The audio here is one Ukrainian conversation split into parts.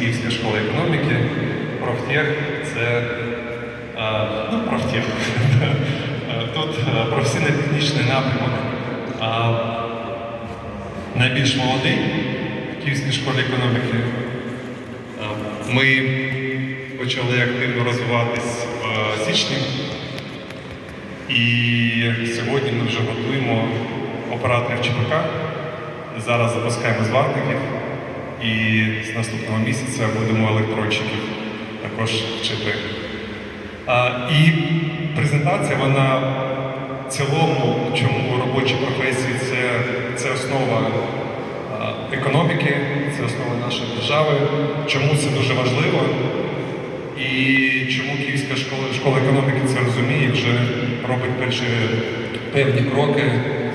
Київська школа економіки. Профтех це ну, профтех. Е, Тут е, професійно-технічний напрямок. Найбільш молодий в Київській школі економіки. Ми почали активно розвиватись в січні. І сьогодні ми вже готуємо операторів ЧПК. Зараз запускаємо зварників. І з наступного місяця будемо електронщиків також вчити. А, і презентація, вона в цілому, чому робочі професії це, це основа економіки, це основа нашої держави, чому це дуже важливо. І чому Київська школа, школа економіки це розуміє вже робить перші певні кроки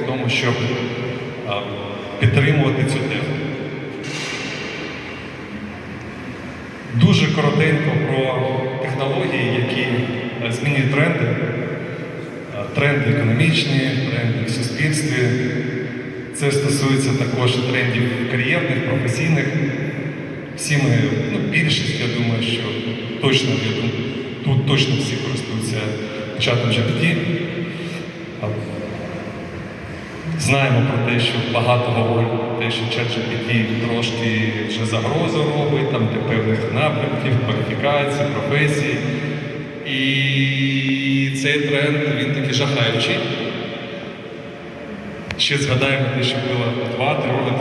в тому, щоб підтримувати цю тему. Дуже коротенько про технології, які е, змінюють тренди. Е, Тренди економічні, тренди в суспільстві. Це стосується також трендів кар'єрних, професійних. Всі ми, ну, більшість, я думаю, що точно я думаю, тут точно всі користуються чатом GPT. Знаємо про те, що багато говорять про те, що ChatGPT трошки вже загрозу робить там для певних напрямків, кваліфікацій, професій. І цей тренд він такий жахаючий. Ще згадаємо те, що було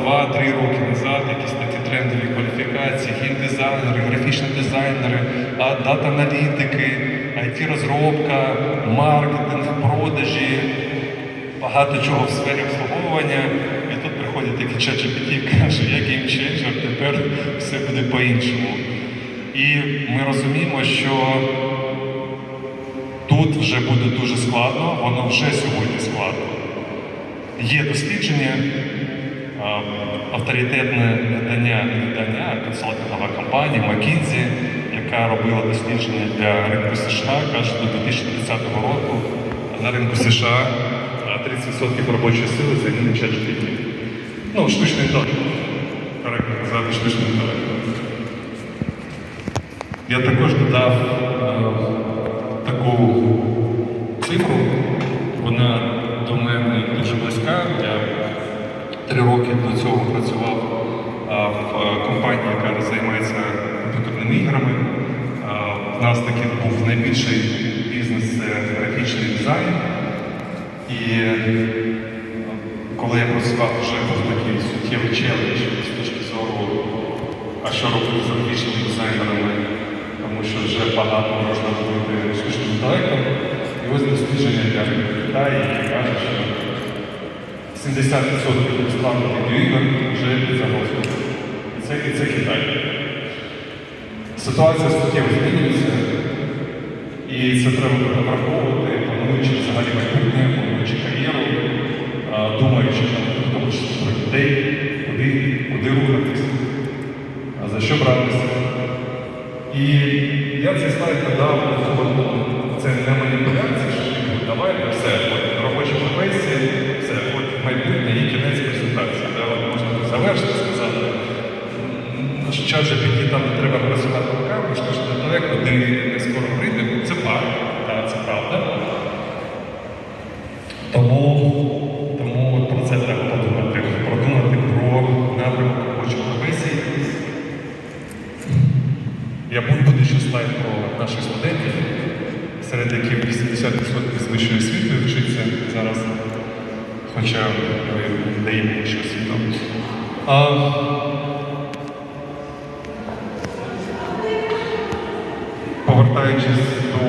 2-3 роки назад, якісь такі трендові кваліфікації, геймдизайнери, графічні дизайнери, дата-аналітики, IT-розробка, маркетинг, продажі, багато чого в сфері обслуговування. Приходять ChatGPT каже, я геймченджер, тепер все буде по-іншому. І ми розуміємо, що тут вже буде дуже складно, воно вже сьогодні складно. Є дослідження, авторитетне видання, видання консалтингова компанія McKinsey, яка робила дослідження для ринку США, каже, до 2030 року на ринку США 30% робочої сили замінить ChatGPT. Ну, штучний інтелект. Коректно казати, штучний інтелект. Я також додав е, таку цифру, вона до мене дуже близька. Я три роки до цього працював а, в е, компанії, яка займається комп'ютерними іграми. А, В нас такий був найбільший бізнес це графічний дизайн. І е, коли я працював, вже був такий суттєвий челендж з точки зору, а що робити з графічними дизайнерами, тому що вже багато можна робити штучним інтелектом. І ось дослідження для Китаю, яке каже, що 70% безплатних відеоігор вже під загрозою. І це, і це Китай. Ситуація суттєво змінюється, і це треба враховувати, плануючи взагалі майбутнє, плануючи кар'єру, думаючи в тому числі про дітей, куди, куди рухатися, за що братися. І я цей слайд ну, це не маніпуляція, що давайте все, от робочі професії, все, от майбутнє і кінець презентації. Да, от можна тут завершити, сказати, «М, що час же підійти там не треба працювати руками, що ж інтелект, куди не скоро прийде, це правда, да, це правда. Тому, тому от про це треба подумати, продумати про напрямок робочих професій. Я буду буде ще слайд про наших студентів, серед яких 80% з вищою освітою вчиться зараз, хоча ми даємо вищу освіту. Повертаючись до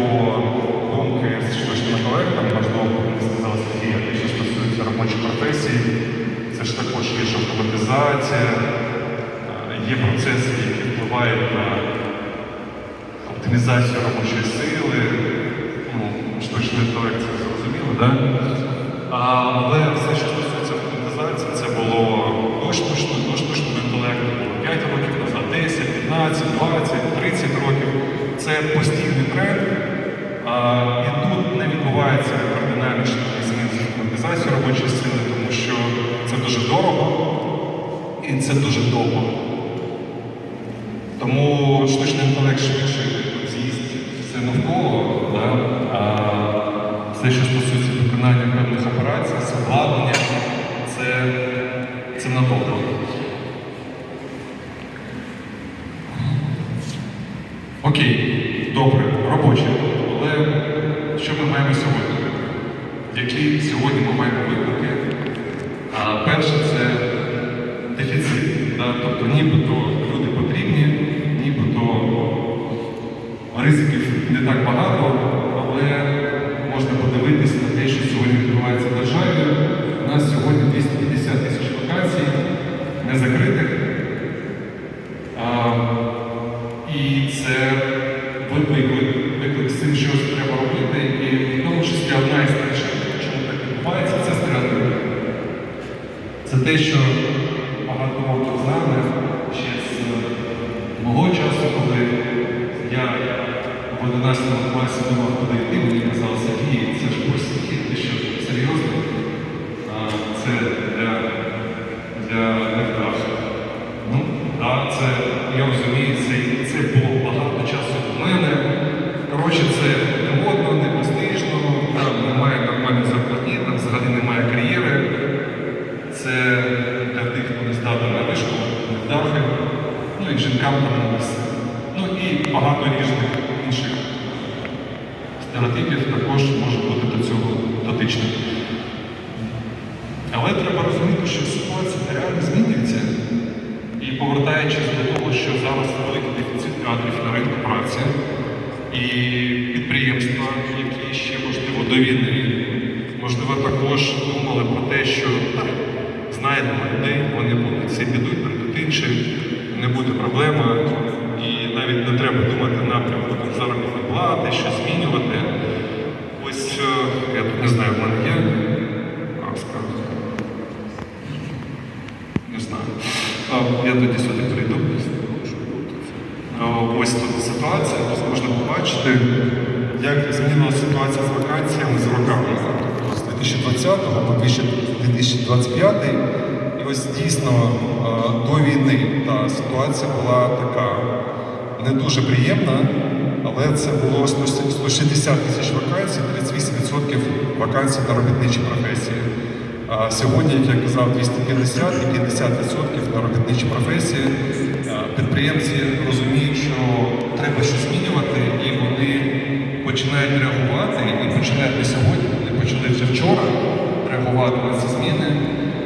думки з штучним інтелектом, можливо, сказала те, що стосується робочих професій, це ж також є автоматизація, е, є процеси, які впливають на оптимізацію робочої сили, 15, 20, 30 років. Це постійний тренд. І тут не відбувається кардинальних змін з автоматизацією робочої сили, тому що це дуже дорого і це дуже довго. Тому штучний інтелект швидше Окей, добре, робоче. Але що ми маємо сьогодні? Які сьогодні ми маємо виклики? 2020 по 2025. І ось дійсно до війни та ситуація була така не дуже приємна, але це було 160 тисяч вакансій, 38% вакансій на робітничі професії. А сьогодні, як я казав, 250 і 50% на робітничі професії. Підприємці розуміють, що треба щось змінювати, і вони починають реагувати, і починають не сьогодні, вони почали вже вчора реагувати ці зміни.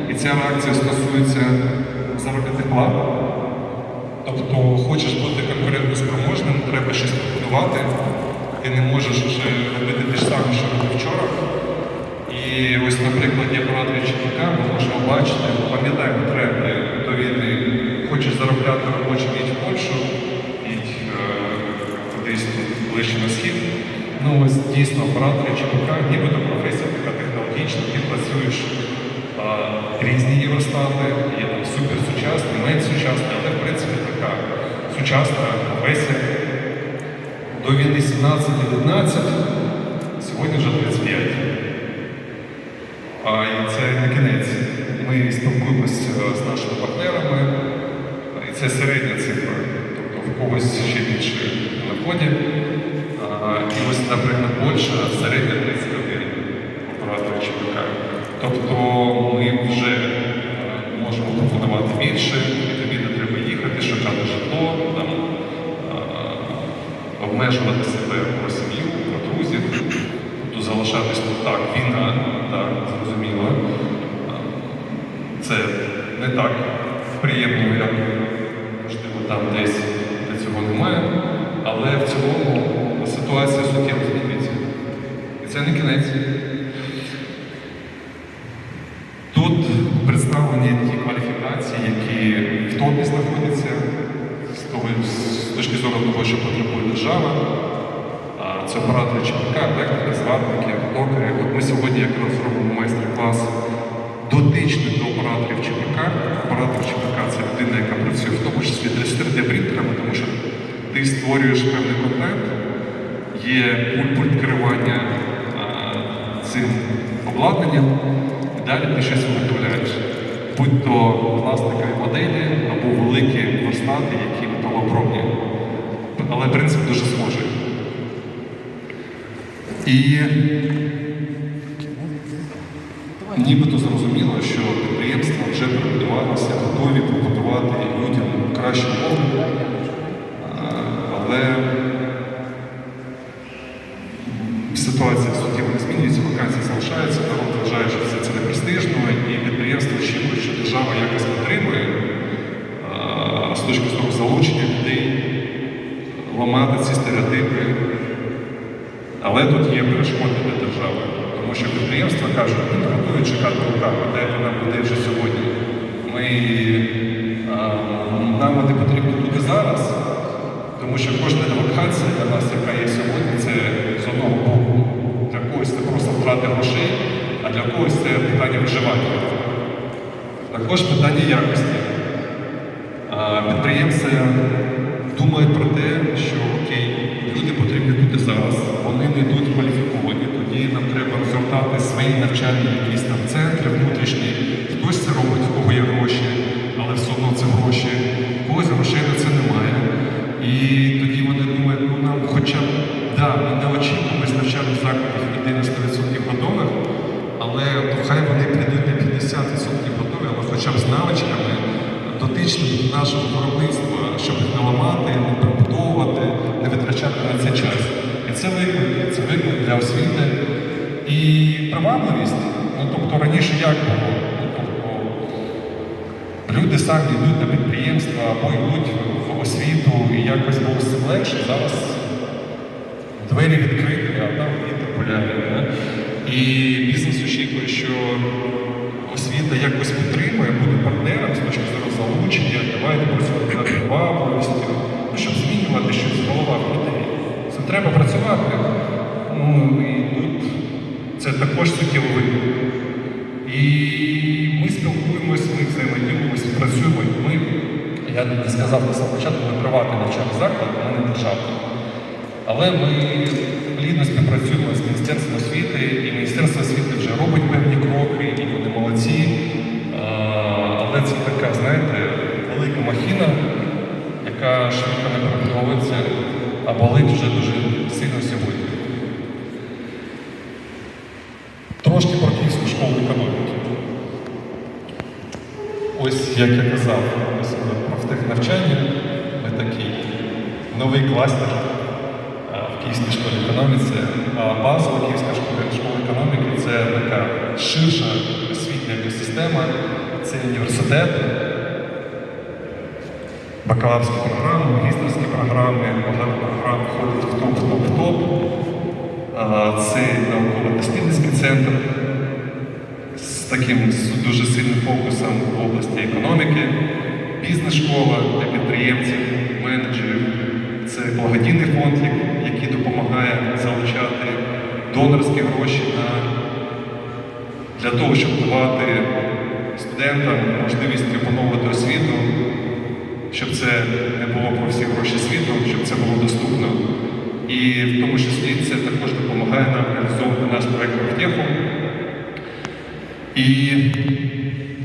І ця реакція стосується заробітних плат. Тобто, хочеш бути конкурентоспроможним, треба щось побудувати. Ти не можеш вже робити те ж саме, що робив вчора. І ось, наприклад, пригадую ЧВК, ми можемо бачити, пам'ятаємо тренди до війни. Хочеш заробляти робочу мідь в Польщу, їдь е, кудись ближче на схід. Ну ось дійсно оператори ЧВК, нібито професія така технологічна, ти працюєш е, різні євростати, є там суперсучасні, менш сучасні, але в принципі така сучасна професія. До війни 17-19, сьогодні вже 35. А і це не кінець. Ми спілкуємося з нашими партнерами, і це середня цифра. Тобто в когось ще більше на вході. І ось, наприклад, Польща середня 31 оператор ЧПК. Тобто ми вже е, можемо пропонувати більше, і тобі не треба їхати, шукати житло, там, обмежувати себе про сім'ю, про друзів. Тобто залишатись тут так, війна, так, зрозуміло. Це не так приємно, як можливо там десь де цього немає. Але в цілому ситуація суттєво змінюється. І це не кінець. Тут представлені ті кваліфікації, топі знаходяться з, з точки зору того, що потребує держава. Це оператори ЧПК, електрики, зварники, токарі. От ми сьогодні якраз зробимо майстер-клас дотичний до операторів ЧПК. Оператор ЧПК це людина, яка працює в тому числі 3D принтерами, тому що ти створюєш певний контент, є пульт, керування цим обладнанням, і далі ти щось виготовляєш. Будь то пластикові моделі або великі верстати, які правоохоронні. Але принцип дуже схожий. І нібито зрозуміло, що підприємства вже перебудувалися, готові побудувати людям кращі умови, але ситуація суттєво не змінюється, вакансії залишаються, народ вважає, що все це не престижно, і підприємство очікує, що держава якось підтримує а, з точки зору залучення людей, ламати ці стереотипи. Але тут є перешкоди для держави, тому що підприємства кажуть, ми готові чекати руками, дайте нам людей вже сьогодні. Ми, а, нам вони потрібні люди зараз, тому що кожна локація для нас, яка є сьогодні, це з одного боку. Для когось це просто втрати грошей, а для когось це питання виживання. Також питання якості. Підприємці думають про те, що окей, люди потрібні тут і зараз, вони не йдуть кваліфіковані, тоді нам треба розгортати свої навчальні якісь там центри внутрішні. Хтось це робить, в кого є гроші, але все одно це гроші, у когось грошей на це немає. І тоді вони думають, ну нам хоча б, да, ми не очікуємо з навчальних закладів людей на 100% готових, але ну, хай вони прийдуть на 50% готові, але хоча б з навичками дотичними до нашого виробництва, щоб їх не ламати, не прибудовувати, не витрачати на це час. І це виклик, це виклик для освіти. І привабливість, ну тобто раніше як було? Ну, тобто, люди самі йдуть на підприємства або йдуть в освіту і якось було з цим легше. Зараз двері відкриті, а там діти гуляють. І бізнес очікує, що освіта якось підтримує, буде партнером з точки зору залучення, давайте працювати привабливістю, ну, щоб змінювати щось в головах людей. Це треба працювати. Ну, і це також суттєво виклик. І ми спілкуємося, ми взаємодіємо, співпрацюємо. Ми, я не сказав на самому початку, ми приватний навчальний заклад, ми не державний. Але ми плідно співпрацюємо з Міністерством освіти, і Міністерство освіти вже робить певні кроки, і вони молодці. Але це така, знаєте, велика махіна, яка швидко не перебудовується, а болить вже дуже сильно сьогодні. Трошки про Київську школу економіки. Ось як я казав, ось про втехнавчання, ми такий новий кластер в Київській школі економіці. А базова Київська школа, економіки це така ширша освітня екосистема, це університет, бакалаврські програми, магістерські програми, багато програм входить в топ, топ, топ. А, Це науково-дослідницький центр з таким дуже сильним фокусом в області економіки, бізнес-школа для підприємців, менеджерів. Це благодійний фонд, який допомагає залучати донорські гроші на, для того, щоб давати студентам можливість опановувати освіту, щоб це не було про всі гроші світу, щоб це було доступно. І в тому числі це також допомагає нам реалізовувати наш проект профтеху. І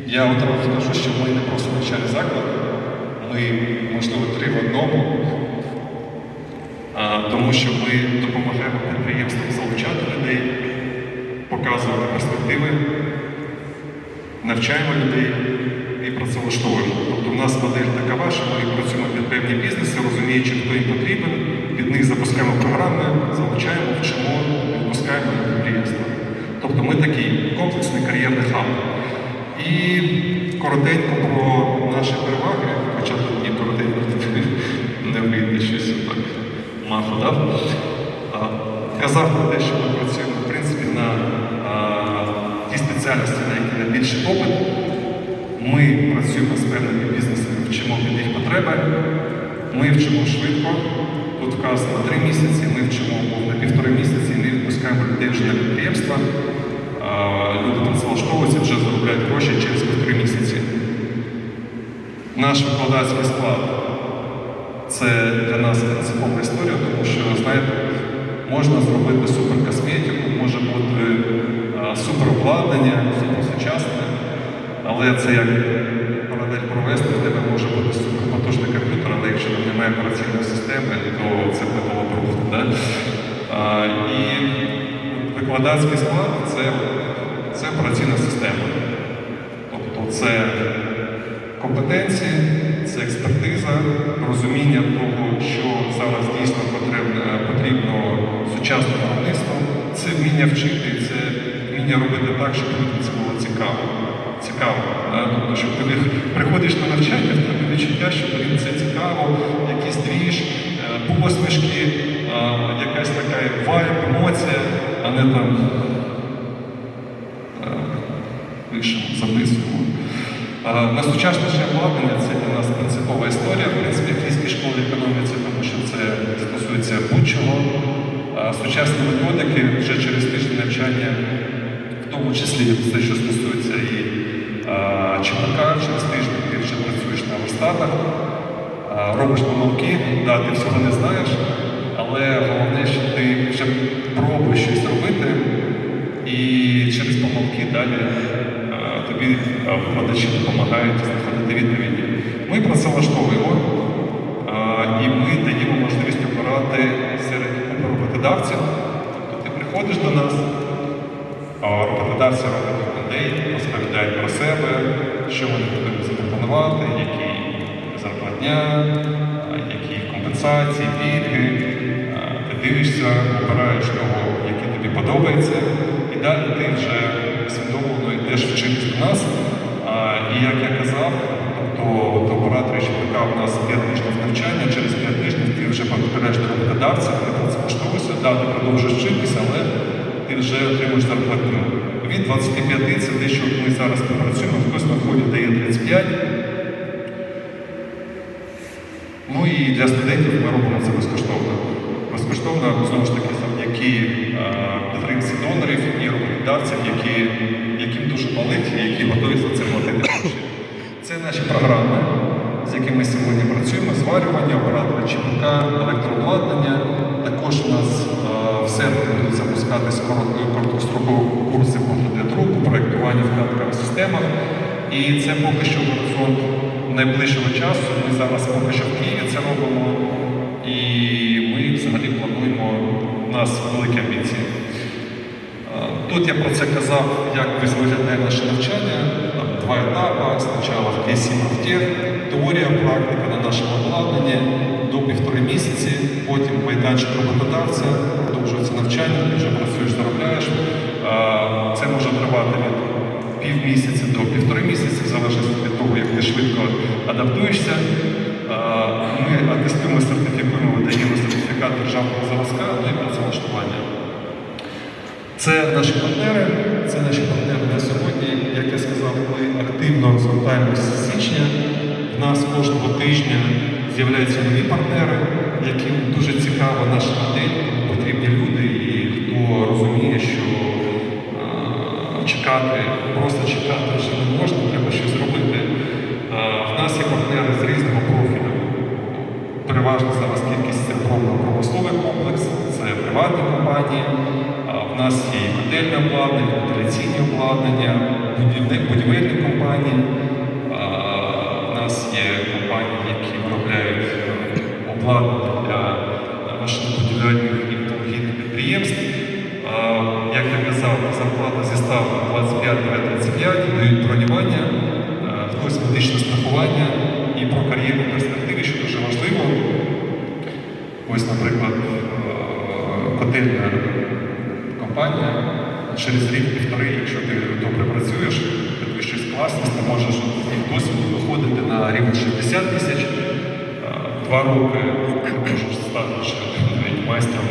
я одразу скажу, що ми не просто навчальний заклад, ми, можливо, три в одному, тому що ми допомагаємо підприємствам залучати людей, показувати перспективи, навчаємо людей і працевлаштовуємо. Тобто в нас модель такова, що ми працюємо під певні бізнеси, розуміючи, хто їм потрібен, під них запускаємо програми, залучаємо, вчимо, відпускаємо підприємства. Тобто ми такий комплексний кар'єрний хаб. І коротенько про наші переваги, хоча тут ні коротенько не вийде щось так маху, да? Казав про те, що ми працюємо в принципі на ті спеціальності, на які найбільший попит. Ми працюємо з певними бізнесами, вчимо під їх потреби. Ми вчимо швидко. Тут вказано три місяці, ми вчимо умовно півтори місяці, ми відпускаємо людей вже на підприємства. Люди працевлаштовуються, вже заробляють гроші через півтори місяці. Наш викладацький склад це для нас принципова історія, тому що, знаєте, можна зробити суперкосметику, може бути суперобладнання, суперсучасне, але це як модель провести, в тебе може бути суперпотужний комп'ютер, але якщо там немає операційної системи, то це металобрух. Да? А, і викладацький склад це, це операційна система. Тобто це компетенції, це експертиза, розуміння того, що зараз дійсно потрібно, потрібно сучасному виробництву, це вміння вчити, це вміння робити так, щоб людям це було цікаво. Цікаво, да? тобто, щоб ти приходиш на навчання, в тебе відчуття, що блін, це цікаво, якийсь двіж, е, посмішки, е, якась така вайб, емоція, а не там е, пишемо, записуємо. На сучасне ще обладнання це для нас принципова історія. В принципі, в Київській школі економіці, тому що це стосується будь-чого. Сучасні методики вже через тиждень навчання, в тому числі все, що стосується і а, ЧПК, через тиждень ти вже працюєш на верстатах, робиш помилки, да, ти всього не знаєш, але головне, що ти вже пробуєш щось робити, і через помилки далі тобі викладачі допомагають знаходити відповіді. Ми а, і ми даємо можливість обирати серед роботодавців. Тобто ти приходиш до нас, роботодавці роблять людей, розповідають про себе, що вони будуть запропонувати, які зарплатня, які компенсації, пільги. Ти дивишся, обираєш того, який тобі подобається, і далі ти вже усвідомлено йдеш вчитись до нас. І як я казав, тобто от оператори ЧПК у нас 5 тижнів навчання, через 5 тижнів ти вже потрапляєш до роботодавця, ти працевлаштовуєшся, да, ти продовжуєш вчитися, але ти вже отримуєш зарплатню. Від 25 це те, що ми зараз працюємо, хтось на вході дає 35. Ну і для студентів ми робимо це безкоштовно. Безкоштовно, знову ж таки, завдяки е, підтримці донорів і роботодавців, які, яким дуже болить і які готові за це платити гроші. Це наші програми, з якими ми сьогодні працюємо, зварювання, оператори ЧПК, електрообладнання. Також у нас е, серпні будуть запускатись короткострокові курси по 3D-друку, проєктування в кадрових системах. І це поки що горизонт найближчого часу. Ми зараз поки що в Києві це робимо. І ми взагалі плануємо у нас великі амбіції. Е, Тут я про це казав, як виглядає наше навчання. Там два етапи. Спочатку в КСІ профтех, теорія, практика на нашому обладнанні до півтори місяці, потім майданчик роботодавця, продовжується навчання, ти вже працюєш, заробляєш. Це може тривати від півмісяця до півтори місяці, в залежності від того, як ти швидко адаптуєшся. Ми атестуємо, сертифікуємо, видаємо сертифікат державного зразка і працевлаштування. Це наші партнери, це наші партнери на сьогодні. Як я сказав, ми активно звертаємося з січня. В нас кожного тижня з'являються нові партнери, яким дуже цікава наша модель, потрібні люди, і хто розуміє, що чекати, просто чекати вже не можна, треба щось робити. Е, В нас є партнери з різного профілю. Переважно зараз кількість це промисловий комплекс, це приватні компанії. В нас є котельне обладнання, вентиляційні обладнання, будівельні компанії. В нас є компанії, які виробляють обладнання для машинобудівельних і металургійних підприємств. Як я казав, зарплата зі ставки 25-35, дають бронювання, хтось медичне страхування і про кар'єрні перспективи, що дуже важливо. Ось, наприклад, котельна компанія через рік-півтори, якщо ти добре працюєш, підвищуєш класність, ти можеш і досвіду виходити на рівень 60 тисяч, два роки ти можеш стати майстром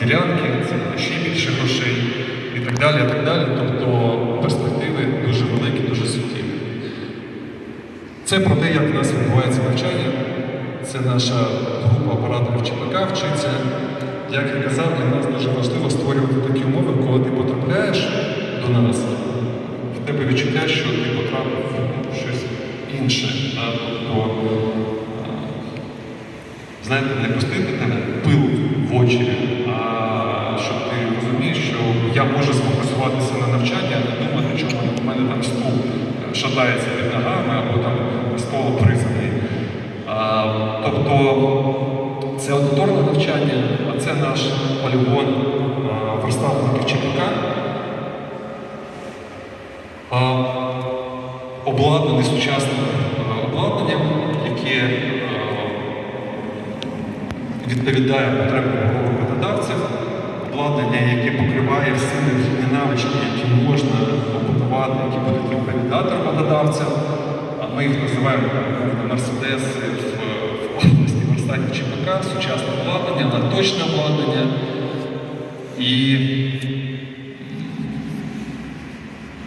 ділянки, це ще більше грошей і так далі. так далі. Тобто перспективи дуже великі, дуже суттєві. Це про те, як у нас відбувається навчання. Це наша група операторів ЧПК вчиться. Як я казав, для нас дуже важливо створювати такі умови, коли ти потрапляєш до нас, в тебе відчуття, що ти потрапив в щось інше. Да? Тобто, знаєте, не пустити тебе пил в очі, а щоб ти розумієш, що я можу сфокусуватися на навчанні, а не думати, чому в мене там стул шатається під ногами або там стол обрізаний. Тобто це аудиторне навчання, а це наш полігон а, верставників ЧПК. Обладнаний сучасним обладнанням, яке відповідає потребам роботодавців, обладнання, яке покриває всі необхідні навички, які можна опанувати, які будуть відповідати роботодавцям. Ми їх називаємо там, мерседеси в, області верстатів ЧПК, сучасне обладнання, наточне обладнання. І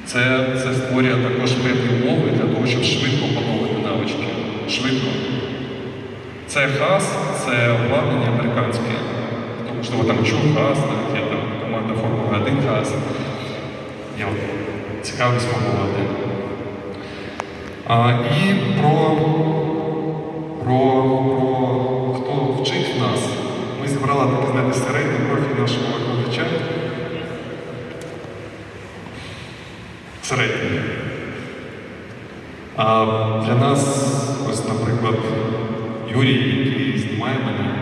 це, це створює також певні умови для того, щоб швидко опановувати навички. Швидко. Це хас, це обладнання американське. Тому можливо там чув хас, навіть є там команда Формули 1 хас. Я 1. А, і про, про, про хто вчить нас. Ми зібрали такий, знаєте, середній профіль нашого викладача. Середній. А для нас, ось, наприклад, Юрій, який знімає мене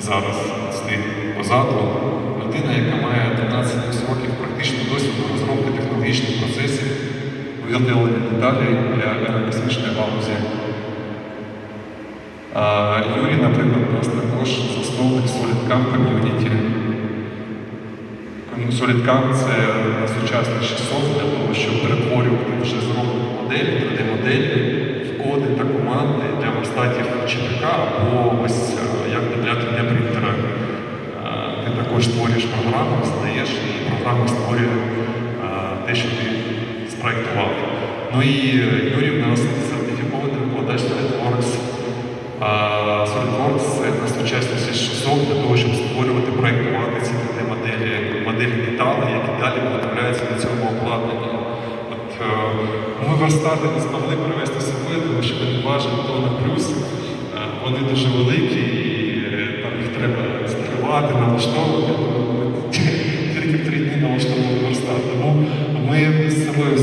зараз стоїть позаду, людина, яка має 13 років практичного досвіду розробки технологічних процесів, виготовлення деталей для аерокосмічної галузі. Юрій, наприклад, у нас також засновник SolidCam Community. SolidCam – це сучасніший софт для того, щоб перетворювати вже зроблені моделі, 3D-моделі в коди та команди для верстатів ЧПК або ось е, як для 3D-принтера. Е, Ти також створюєш програму, здаєш, і програма створює е, те, що ти спроектував. Ну і е, Юрій у нас сертифікований викладач SolidWorks. А SolidWorks – це найсучасніший софт для того, щоб створювати, проєктувати ці 3D-моделі, моделі деталей, які далі виготовляються на цьому обладнанні. От, е, ми верстати не змогли привести себе, тому що вони важать тонна плюс. Е, Вони дуже великі, і е, там їх треба стилювати, налаштовувати.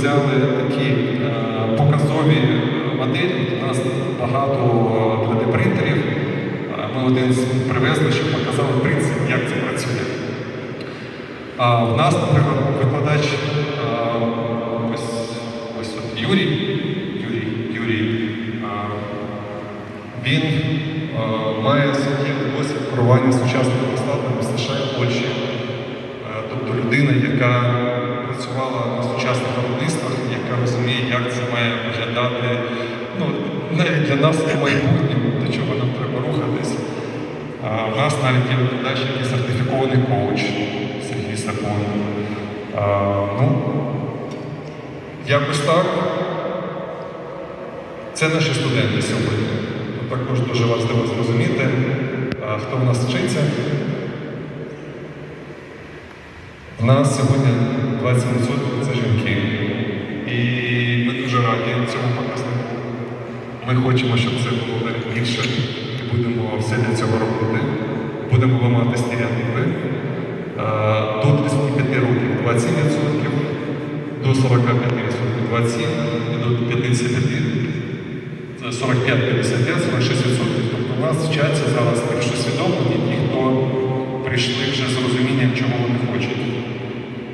Взяли такі е, показові моделі. У нас багато 3D-принтерів. Е, Ми один з привезли, щоб показали принцип, як це працює. А в нас, наприклад, викладач ось, ось от Юрій, Юрій, Юрій він має суттєвий досвід керування сучасними розкладами в США і Польщі. Е, Тобто людина, яка працювала на сучасних виробництвах, яка розуміє, як це має виглядати ну, навіть для нас у майбутньому, до чого нам треба рухатись. А, У нас навіть є викладач, який сертифікований коуч Сергій Сакон. Ну, якось так. Це наші студенти сьогодні. Також дуже важливо зрозуміти, хто в нас вчиться. У нас сьогодні 20% це жінки. Дуже цьому показнику. Ми хочемо, щоб це було більше. І будемо все для цього робити. Будемо ламати стереотипи. Е, До 35 років 27%, до 45 років 27 і до 55 це 45-55, 46%. Тобто у нас вчаться зараз більш усвідомлені ті, хто прийшли вже з розумінням, чого вони хочуть.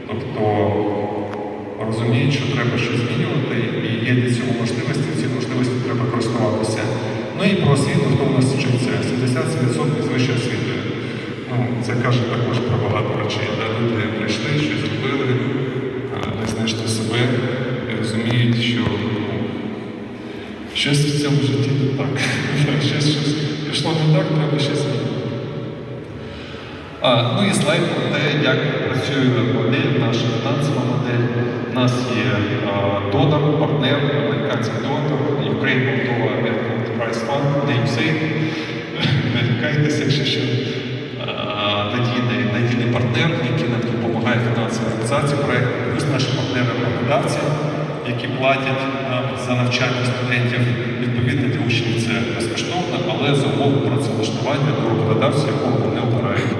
Тобто розуміють, що треба щось змінювати, є для цього можливості, ці можливості треба користуватися. Ну і про освіту, хто у нас вчиться, 70% з вищої освіти. Ну, це каже також про багато речей. Да? Люди прийшли, щось зробили, а, не знайшли себе і розуміють, що ну, щось в цьому житті не так. щось, щось пішло не так, треба щось змінити. А, ну і слайд про те, як працює модель, наша фінансова модель. У нас є а, донор, партнер, американський донор, Ukraine Moldova Enterprise Fund, NameSafe. Не лякайтеся, якщо що А, надійний, надійний партнер, який нам допомагає фінансово реалізації проєкту, плюс наші партнери роботодавці, які платять нам за навчання студентів відповідно для учнів це безкоштовно, але за умови працевлаштування до роботодавця, якого вони обирають.